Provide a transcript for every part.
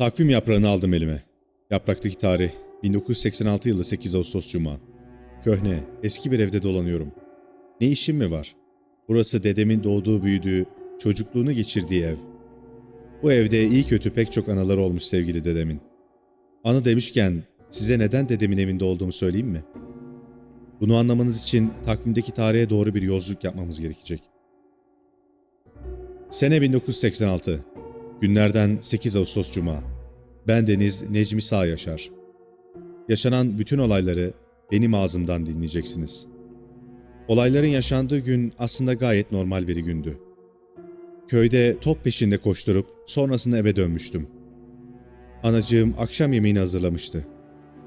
Takvim yaprağını aldım elime. Yapraktaki tarih 1986 yılı 8 Ağustos Cuma. Köhne, eski bir evde dolanıyorum. Ne işim mi var? Burası dedemin doğduğu, büyüdüğü, çocukluğunu geçirdiği ev. Bu evde iyi kötü pek çok anaları olmuş sevgili dedemin. Anı demişken size neden dedemin evinde olduğumu söyleyeyim mi? Bunu anlamanız için takvimdeki tarihe doğru bir yolculuk yapmamız gerekecek. Sene 1986. Günlerden 8 Ağustos Cuma. Ben Deniz Necmi Sağ Yaşar. Yaşanan bütün olayları benim ağzımdan dinleyeceksiniz. Olayların yaşandığı gün aslında gayet normal bir gündü. Köyde top peşinde koşturup sonrasında eve dönmüştüm. Anacığım akşam yemeğini hazırlamıştı.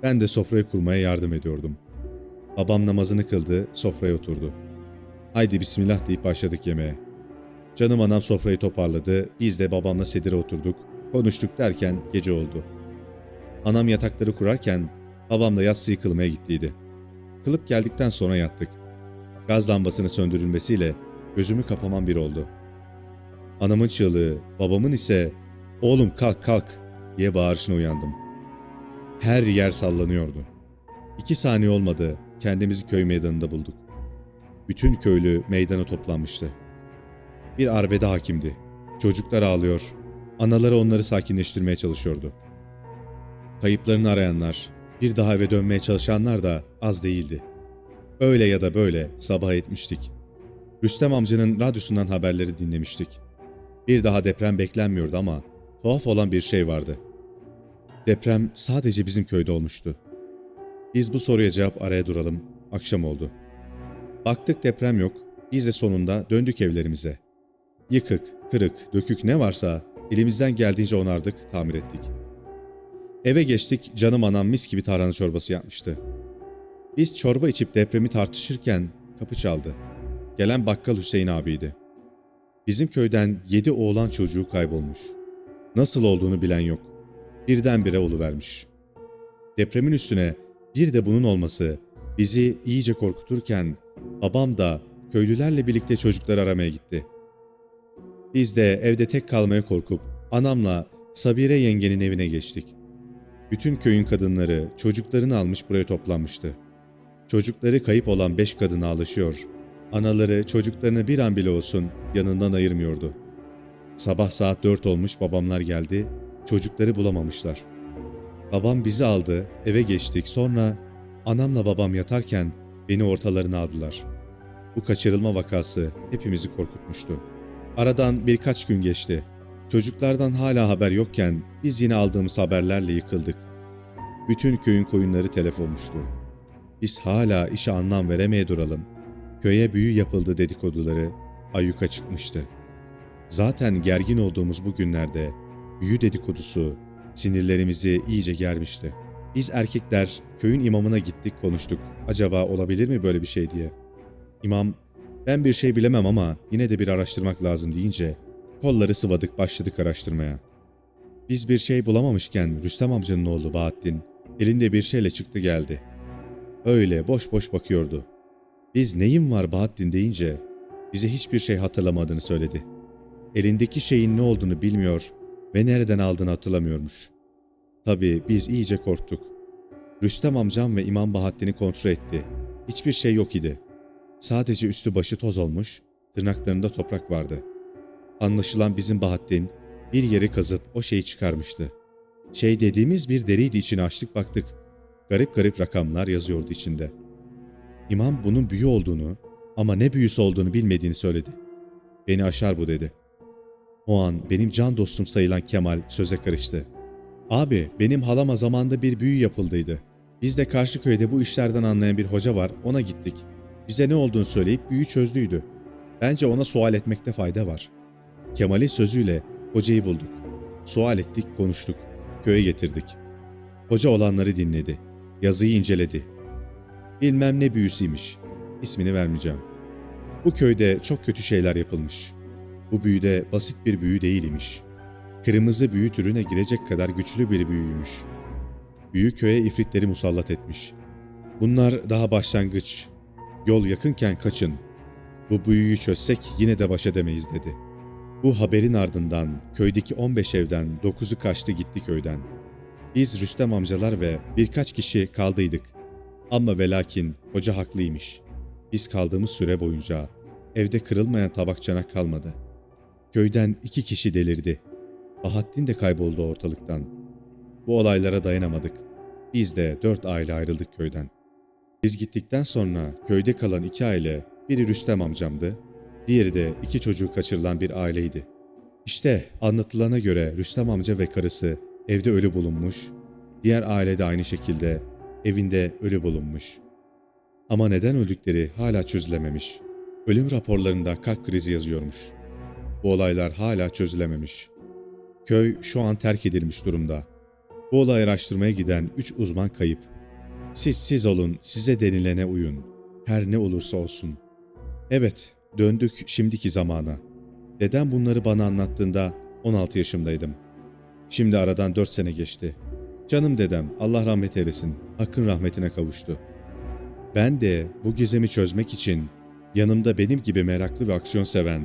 Ben de sofrayı kurmaya yardım ediyordum. Babam namazını kıldı, sofraya oturdu. Haydi bismillah deyip başladık yemeğe. Canım anam sofrayı toparladı, biz de babamla sedire oturduk, konuştuk derken gece oldu. Anam yatakları kurarken babam da yatsı yıkılmaya gittiydi. Kılıp geldikten sonra yattık. Gaz lambasının söndürülmesiyle gözümü kapamam bir oldu. Anamın çığlığı, babamın ise ''Oğlum kalk kalk'' diye bağırışına uyandım. Her yer sallanıyordu. İki saniye olmadı, kendimizi köy meydanında bulduk. Bütün köylü meydana toplanmıştı. Bir arbede hakimdi. Çocuklar ağlıyor, anaları onları sakinleştirmeye çalışıyordu. Kayıplarını arayanlar, bir daha eve dönmeye çalışanlar da az değildi. Öyle ya da böyle sabah etmiştik. Rüstem amcanın radyosundan haberleri dinlemiştik. Bir daha deprem beklenmiyordu ama tuhaf olan bir şey vardı. Deprem sadece bizim köyde olmuştu. Biz bu soruya cevap araya duralım. Akşam oldu. Baktık deprem yok. Biz de sonunda döndük evlerimize. Yıkık, kırık, dökük ne varsa elimizden geldiğince onardık, tamir ettik. Eve geçtik, canım anam mis gibi tarhana çorbası yapmıştı. Biz çorba içip depremi tartışırken kapı çaldı. Gelen bakkal Hüseyin abiydi. Bizim köyden yedi oğlan çocuğu kaybolmuş. Nasıl olduğunu bilen yok. Birdenbire vermiş. Depremin üstüne bir de bunun olması bizi iyice korkuturken babam da köylülerle birlikte çocukları aramaya gitti. Biz de evde tek kalmaya korkup anamla Sabire yengenin evine geçtik. Bütün köyün kadınları çocuklarını almış buraya toplanmıştı. Çocukları kayıp olan beş kadın ağlaşıyor. Anaları çocuklarını bir an bile olsun yanından ayırmıyordu. Sabah saat dört olmuş babamlar geldi, çocukları bulamamışlar. Babam bizi aldı, eve geçtik sonra anamla babam yatarken beni ortalarına aldılar. Bu kaçırılma vakası hepimizi korkutmuştu. Aradan birkaç gün geçti. Çocuklardan hala haber yokken biz yine aldığımız haberlerle yıkıldık. Bütün köyün koyunları telef olmuştu. Biz hala işe anlam veremeye duralım. Köye büyü yapıldı dedikoduları ayyuka çıkmıştı. Zaten gergin olduğumuz bu günlerde büyü dedikodusu sinirlerimizi iyice germişti. Biz erkekler köyün imamına gittik konuştuk. Acaba olabilir mi böyle bir şey diye. İmam ben bir şey bilemem ama yine de bir araştırmak lazım deyince kolları sıvadık başladık araştırmaya. Biz bir şey bulamamışken Rüstem amcanın oğlu Bahattin elinde bir şeyle çıktı geldi. Öyle boş boş bakıyordu. Biz neyin var Bahattin deyince bize hiçbir şey hatırlamadığını söyledi. Elindeki şeyin ne olduğunu bilmiyor ve nereden aldığını hatırlamıyormuş. Tabii biz iyice korktuk. Rüstem amcam ve İmam Bahattin'i kontrol etti. Hiçbir şey yok idi. Sadece üstü başı toz olmuş, tırnaklarında toprak vardı. Anlaşılan bizim Bahattin bir yeri kazıp o şeyi çıkarmıştı. Şey dediğimiz bir deriydi içine açtık baktık. Garip garip rakamlar yazıyordu içinde. İmam bunun büyü olduğunu ama ne büyüsü olduğunu bilmediğini söyledi. Beni aşar bu dedi. O an benim can dostum sayılan Kemal söze karıştı. Abi benim halama zamanda bir büyü yapıldıydı. Biz de karşı köyde bu işlerden anlayan bir hoca var ona gittik. Bize ne olduğunu söyleyip büyü çözdüydü. Bence ona sual etmekte fayda var. Kemal'in sözüyle hocayı bulduk. Sual ettik, konuştuk. Köye getirdik. Hoca olanları dinledi. Yazıyı inceledi. Bilmem ne büyüsüymüş. İsmini vermeyeceğim. Bu köyde çok kötü şeyler yapılmış. Bu büyü de basit bir büyü değil imiş. Kırmızı büyü türüne girecek kadar güçlü bir büyüymüş. Büyü köye ifritleri musallat etmiş. Bunlar daha başlangıç. Yol yakınken kaçın. Bu büyüyü çözsek yine de baş edemeyiz dedi. Bu haberin ardından köydeki 15 evden 9'u kaçtı gitti köyden. Biz Rüstem amcalar ve birkaç kişi kaldıydık. Ama ve lakin hoca haklıymış. Biz kaldığımız süre boyunca evde kırılmayan tabak çanak kalmadı. Köyden iki kişi delirdi. Bahattin de kayboldu ortalıktan. Bu olaylara dayanamadık. Biz de dört aile ayrıldık köyden. Biz gittikten sonra köyde kalan iki aile, biri Rüstem amcamdı, diğeri de iki çocuğu kaçırılan bir aileydi. İşte anlatılana göre Rüstem amca ve karısı evde ölü bulunmuş, diğer aile de aynı şekilde evinde ölü bulunmuş. Ama neden öldükleri hala çözülememiş. Ölüm raporlarında kalp krizi yazıyormuş. Bu olaylar hala çözülememiş. Köy şu an terk edilmiş durumda. Bu olayı araştırmaya giden üç uzman kayıp. Siz siz olun, size denilene uyun. Her ne olursa olsun. Evet, döndük şimdiki zamana. Dedem bunları bana anlattığında 16 yaşımdaydım. Şimdi aradan 4 sene geçti. Canım dedem, Allah rahmet eylesin, hakkın rahmetine kavuştu. Ben de bu gizemi çözmek için yanımda benim gibi meraklı ve aksiyon seven,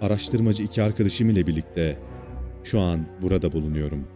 araştırmacı iki arkadaşım ile birlikte şu an burada bulunuyorum.''